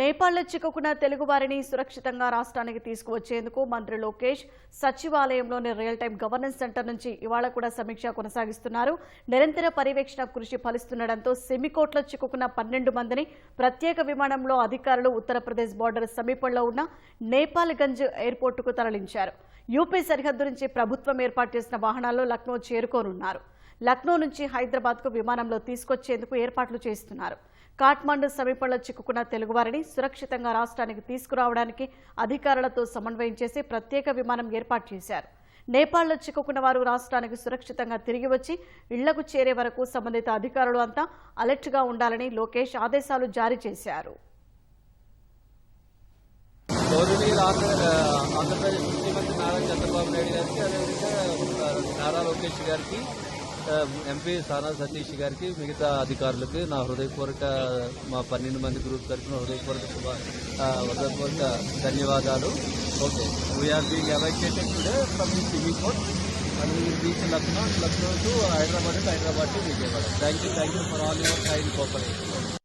నేపాల్లో చిక్కుకున్న తెలుగువారిని సురక్షితంగా రాష్ట్రానికి తీసుకువచ్చేందుకు మంత్రి లోకేష్ సచివాలయంలోని రియల్ టైం గవర్నెన్స్ సెంటర్ నుంచి ఇవాళ కూడా సమీక్ష కొనసాగిస్తున్నారు. నిరంతర పర్యవేక్షణ కృషి ఫలిస్తుండటంతో సెమికోట్లో చిక్కుకున్న పన్నెండు మందిని ప్రత్యేక విమానంలో అధికారులు ఉత్తరప్రదేశ్ బార్డర్ సమీపంలో ఉన్న నేపాల్గంజ్ ఎయిర్పోర్టుకు తరలించారు. యూపీ సరిహద్దు నుంచి ప్రభుత్వం ఏర్పాటు చేసిన వాహనాల్లో లక్నో చేరుకోనున్నారు. లక్నో నుంచి హైదరాబాద్కు విమానంలో తీసుకొచ్చేందుకు ఏర్పాట్లు చేస్తున్నారు. కాఠ్మండు సమీపంలో చిక్కుకున్న తెలుగువారిని సురక్షితంగా రాష్ట్రానికి తీసుకురావడానికి అధికారులతో సమన్వయం చేసి ప్రత్యేక విమానం ఏర్పాటు చేశారు. నేపాల్లో చిక్కుకున్న వారు రాష్ట్రానికి సురక్షితంగా తిరిగి వచ్చి ఇళ్ళకు చేరే వరకు సంబంధిత అధికారులు అంతా అలర్ట్గా ఉండాలని లోకేష్ ఆదేశాలు జారీ చేశారు. ఆంధ్రప్రదేశ్ ముఖ్యమంత్రి నారా చంద్రబాబు నాయుడు గారికి అదేవిధంగా నారా లోకేష్ గారికి ఎంపీ సానా సతీష్ గారికి మిగతా అధికారులకు నా హృదయపూర్వక మా పన్నెండు మంది గ్రూప్ తరఫున హృదయపూర్వక హృదయపూర్వక ధన్యవాదాలు. Okay we are being evacuated today from the civil court and we reach Lucknow Lucknow to Hyderabad Hyderabad to Vijayawada thank you thank you for all your kind cooperation